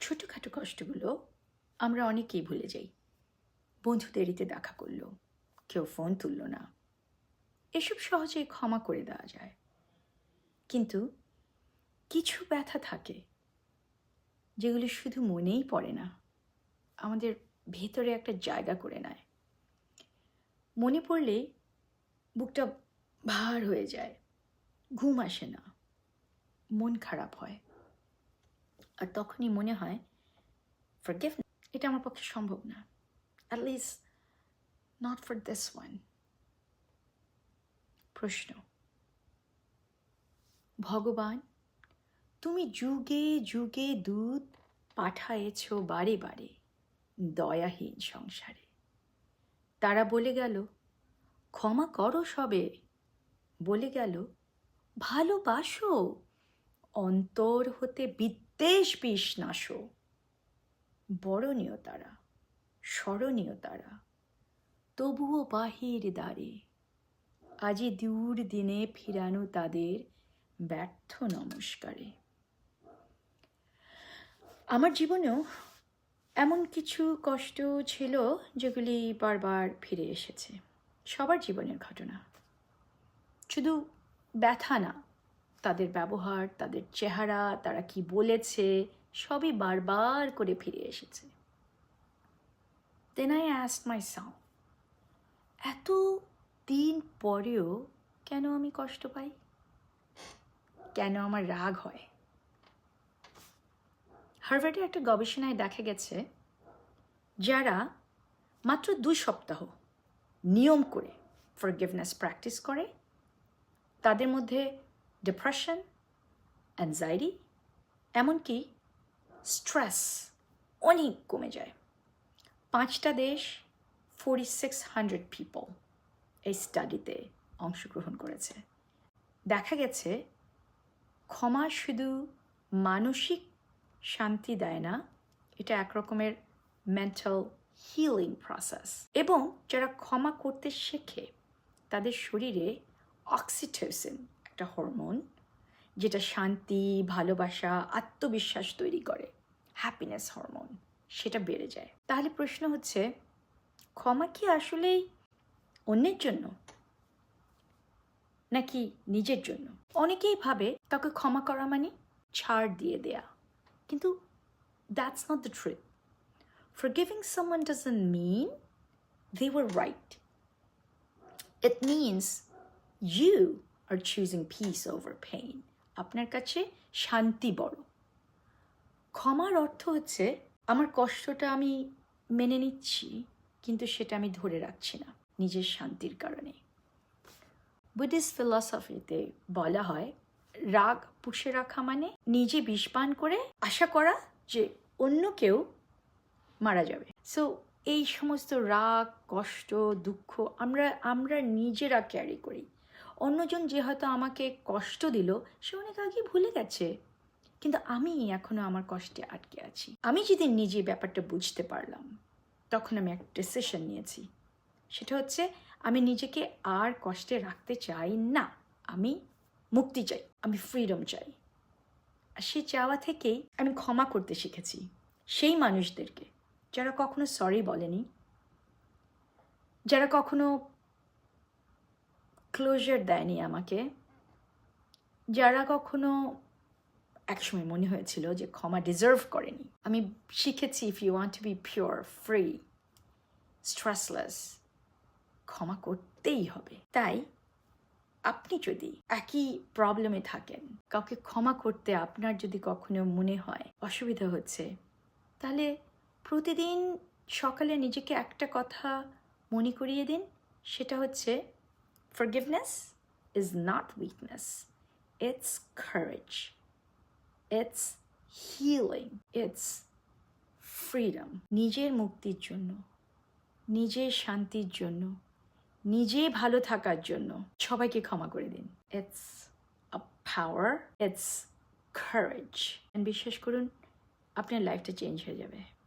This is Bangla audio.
ছোটোখাটো কষ্টগুলো আমরা অনেকেই ভুলে যাই। বন্ধু দেরিতে দেখা করল, কেউ ফোন তুললো না। এসব সহজেই ক্ষমা করে দেওয়া যায়। কিন্তু কিছু ব্যথা থাকে, যেগুলি শুধু মনেই পড়ে না, আমাদের ভেতরে একটা জায়গা করে নেয়। মনে পড়লে বুকটা ভার হয়ে যায়, ঘুম আসে না, মন খারাপ হয়। আর তখনই মনে হয় ফরগিভ এটা আমার পক্ষে সম্ভব না। At least not for this one প্রশ্ন। ভগবান, তুমি যুগে যুগে দুধ পাঠায়েছ বারে বারে দয়াহীন সংসারে। তারা বলে গেল, ক্ষমা করো সবে। বলে গেল, ভালোবাসো। অন্তর হতে বিদ্বেষ বিষ নাশো। বরণীয় তারা, স্মরণীয় তারা। তবুও বাহির দ্বারে, আজি দূর দিনে ফিরানো তাদের ব্যর্থ নমস্কারে। আমার জীবনেও এমন কিছু কষ্ট ছিল যেগুলি বারবার ফিরে এসেছে। সবার জীবনের ঘটনা। শুধু ব্যথা না তাদের ব্যবহার, তাদের চেহারা, তারা কি বলেছে, সবই বারবার করে ফিরে এসেছে। দেন আই অ্যাস্ট মাই সাউ এত দিন পরেও কেন আমি কষ্ট পাই? কেন আমার রাগ হয়? হার্ভার্ডের একটা গবেষণায় দেখা গেছে যারা মাত্র দুই সপ্তাহ নিয়ম করে ফরগিভনেস প্র্যাকটিস করে, তাদের মধ্যে ডিপ্রেশন অ্যাংজাইটি এমনকি স্ট্রেস অনেক কমে যায়। পাঁচটা দেশ ফোরটি সিক্স হান্ড্রেড পিপল এই স্টাডিতে অংশগ্রহণ করেছে। দেখা গেছে, ক্ষমা শুধু মানসিক শান্তি দেয় না, এটা একরকমের মেন্টাল হিলিং প্রসেস এবং যারা ক্ষমা করতে শেখে, তাদের শরীরে অক্সিটোসিন একটা হরমোন, যেটা শান্তি, ভালোবাসা, আত্মবিশ্বাস তৈরি করে হ্যাপিনেস হরমোন, সেটা বেড়ে যায়। তাহলে প্রশ্ন হচ্ছে, ক্ষমা কি আসলেই অন্যের জন্য? নাকি নিজের জন্য? অনেকেই ভাবে তাকে ক্ষমা করা মানে ছাড় দিয়ে দেয়া। কিন্তু that's not the truth Forgiving someone doesn't mean they were right it means you are choosing peace over pain. আপনার কাছে শান্তি বড়। ক্ষমার অর্থ হচ্ছে, আমার কষ্টটা আমি মেনে নিচ্ছি, কিন্তু সেটা আমি ধরে রাখছি না, নিজের শান্তির কারণে। বুদ্ধিস্ট ফিলসফিতে বলা হয়, রাগ পুষে রাখা মানে নিজে বিষ পান করে আশা করা যে অন্য কেউ মারা যাবে। সো এই সমস্ত রাগ, কষ্ট, দুঃখ আমরা আমরা নিজেরা ক্যারি করি। অন্যজন যে হয়তো আমাকে কষ্ট দিল, সে অনেক আগে ভুলে গেছে। কিন্তু আমি এখনও আমার কষ্টে আটকে আছি। আমি যেদিন নিজে ব্যাপারটা বুঝতে পারলাম, তখন আমি একটা ডিসিশন নিয়েছি। সেটা হচ্ছে, আমি নিজেকে আর কষ্টে রাখতে চাই না। আমি মুক্তি চাই, আমি ফ্রিডম চাই। আর সেই চাওয়া থেকেই আমি ক্ষমা করতে শিখেছি সেই মানুষদেরকে, যারা কখনো সরি বলেনি, যারা কখনো ক্লোজার দেয়নি আমাকে। যারা কখনো একসময় মনে হয়েছিল যে ক্ষমা ডিজার্ভ করেনি। আমি শিখেছি if you want to be pure free stressless ক্ষমা করতেই হবে। তাই আপনি যদি একই প্রবলেমে থাকেন, কাউকে ক্ষমা করতে আপনার যদি কখনো মনে হয় অসুবিধা হচ্ছে, তাহলে প্রতিদিন সকালে নিজেকে একটা কথা মনে করিয়ে দিন, সেটা হচ্ছে forgiveness is not weakness it's courage it's healing it's freedom নিজের মুক্তির জন্য, নিজের শান্তির জন্য, নিজে ভালো থাকার জন্য সবাইকে ক্ষমা করে দিন। It's a power it's courage and বিশ্বাস করুন, আপনার লাইফটা চেঞ্জ হয়ে যাবে।